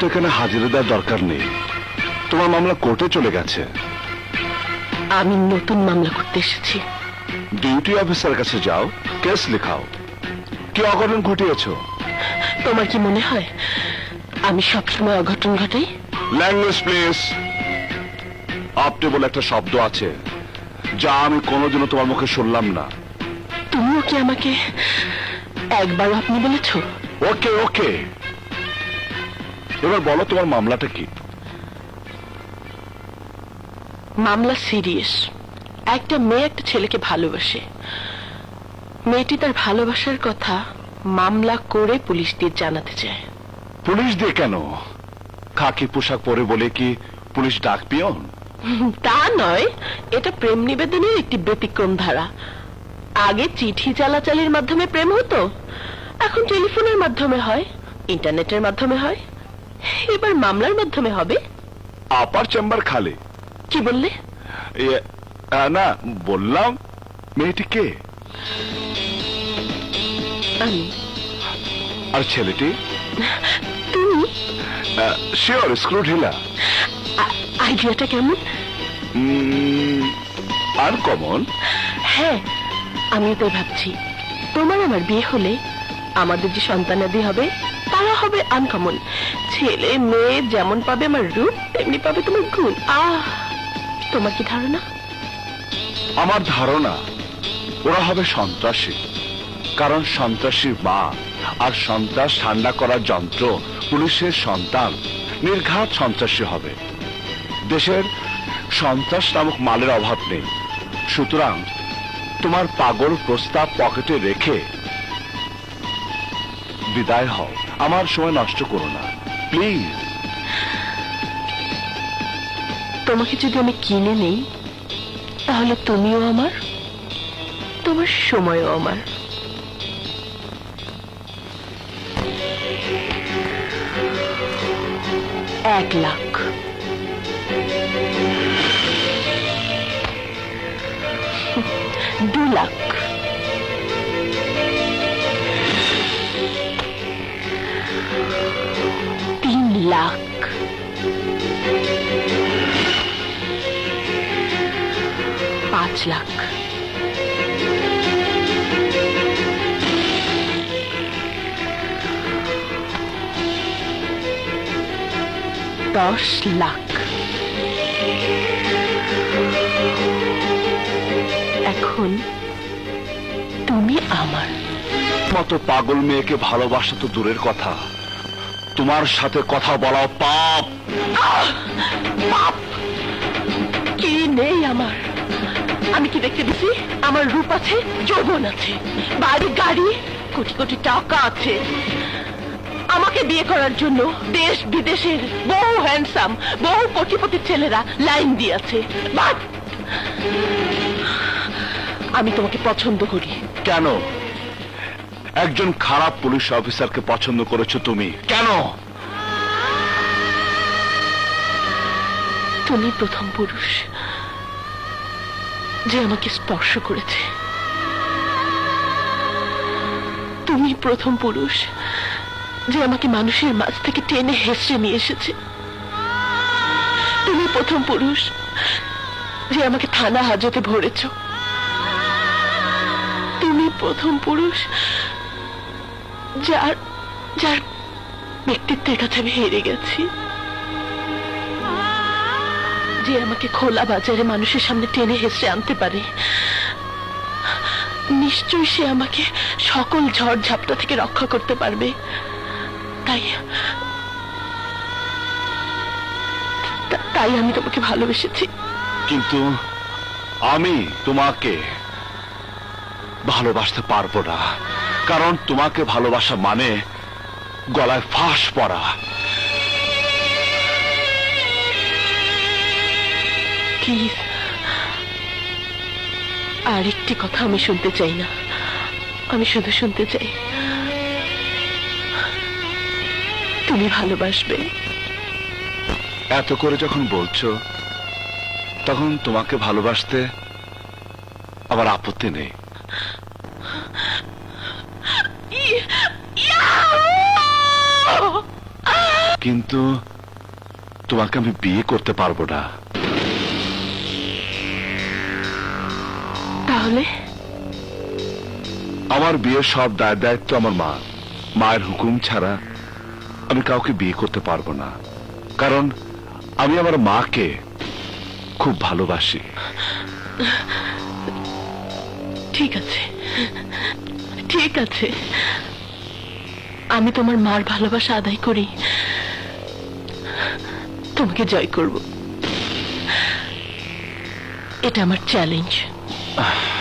তো এখানে হাজিরা দেওয়ার দরকার নেই। তোমার মামলা কোর্টে চলে গেছে। আমি নতুন মামলা করতে এসেছি। ডিউটি অফিসার কাছে যাও কেস লেখাও। কি অঘটন ঘটিয়েছ? তোমার কি মনে হয় আমি সবসময় অঘটন ঘটাই? ল্যাঙ্গুয়েজ প্লিজ আপনি বলে একটা শব্দ আছে যা আমি কোনোদিনও তোমার মুখে শুনলাম না। তুমিও কি আমাকে একবার আপনি বলেছ? ওকে ওকে এবার বলো তোমার মামলাটা কি? মামলা সিরিয়াস। একটা মেয়ে একটা ছেলেকে ভালোবাসে। মেয়েটি তার ভালোবাসার কথা মামলা করে পুলিশ দিয়ে জানাতে চায়। পুলিশ দিয়ে কেন? খাকি পোশাক পরে বলে কি পুলিশ ডাক পিয়ন? তা নয় এটা প্রেম নিবেদনের একটি ব্যতিক্রম ধারা। আগে চিঠি চালাচালির মাধ্যমে প্রেম হতো এখন টেলিফোনের মাধ্যমে হয় ইন্টারনেটের মাধ্যমে হয়। এবার মামলার মাধ্যমে হবে? আপার চেম্বার খালি। কি বললে? এ, না বললাম মেয়েটি কে? আমি। আর ছেলেটি? তুমি? শিওর স্ক্রু ঢিলা আ- আইডিয়াটা কেমন? আনকমন হ্যাঁ আমি তো ভাবছি। তোমার আমার বিয়ে হলে আমাদের যে সন্তানাদি হবে তারা হবে আনকমন ছেলে, মেয়ে যেমন পাবে আমার রূপ, তেমনি পাবে তোমার গুণ। আহ, তোমার কি ধারণা? আমার ধারণা, ওরা হবে সন্ত্রাসী। কারণ সন্ত্রাসীর মা আর সন্ত্রাস ঠান্ডা করার যন্ত্র পুলিশের সন্তান, নির্ঘাত সন্ত্রাসী হবে। দেশের সন্ত্রাস নামক মালের অভাব নেই। সুতরাং তোমার পাগল প্রস্তাব পকেটে রেখে বিদায় হও। আমার সময় নষ্ট করো না। প্লিজ তোমাকে যদি আমি কিনে নেই, তাহলে তুমিও আমার, তোমার সময়ও আমার। এক লাখ। দু লাখ। পাঁচ লাখ দশ লাখ এখন তুমি আমার। মতো পাগল মেয়েকে ভালোবাসা তো দূরের কথা। তোমার সাথে কথা বলা পাপ। পাপ। কি নেই আমার? আমি কি দেখতে দিছি আমার রূপ আছে যৌবন আছে বাড়ি গাড়ি কোটি কোটি টাকা আছে। আমাকে বিয়ে করার জন্য দেশ বিদেশের বহু হ্যান্ডসাম বহু কোটিপতি ছেলেরা লাইন দিয়েছে। বাট আমি তোমাকে পছন্দ করি। কেন? একজন খারাপ পুলিশ অফিসারকে পছন্দ করেছ তুমি। কেন? তুমি প্রথম পুরুষ। যে আমাকে স্পর্শ করেছে। তুমি প্রথম পুরুষ যে আমাকে মানুষের মাঝ থেকে টেনে হেসড়ে নিয়ে এসেছে। তুমি প্রথম পুরুষ যে আমাকে থানা হাজতে ভরেছ। তুমি প্রথম পুরুষ যার যার ব্যক্তিত্বের কাছে আমি হেরে গেছি। যে আমাকে খোলা বাজারে মানুষের সামনে টেনে হেসে আনতে পারে, নিশ্চয়ই সে আমাকে সকল ঝড় ঝাপটা থেকে রক্ষা করতে পারবে। তাই তাই আমি তোমাকে ভালোবেসেছি। কিন্তু আমি তোমাকে ভালোবাসতে পারব না, কারণ তোমাকে ভালোবাসা মানে গলায় ফাঁস পড়া প্লিজ। আর একটি কথা আমি শুনতে চাই না। আমি শুধু শুনতে চাই। তুমি ভালোবাসবে। এত করে যখন বলছো তখন তোমাকে ভালোবাসতে আবার আপত্তি নেই। কিন্তু তোমাকে আমি বিয়ে করতে পারব না। তাহলে? আমার বিয়ের সব দায় দায়িত্ব আমার মা। মায়ের হুকুম ছাড়া আমি কাউকে বিয়ে করতে পারব না। কারণ আমি আমার মাকে খুব ভালোবাসি। ঠিক আছে। ঠিক আছে। আমি তোমার মার ভালোবাসা আদায় করি। তোমাকে জয় করব। এটা আমার চ্যালেঞ্জ 唉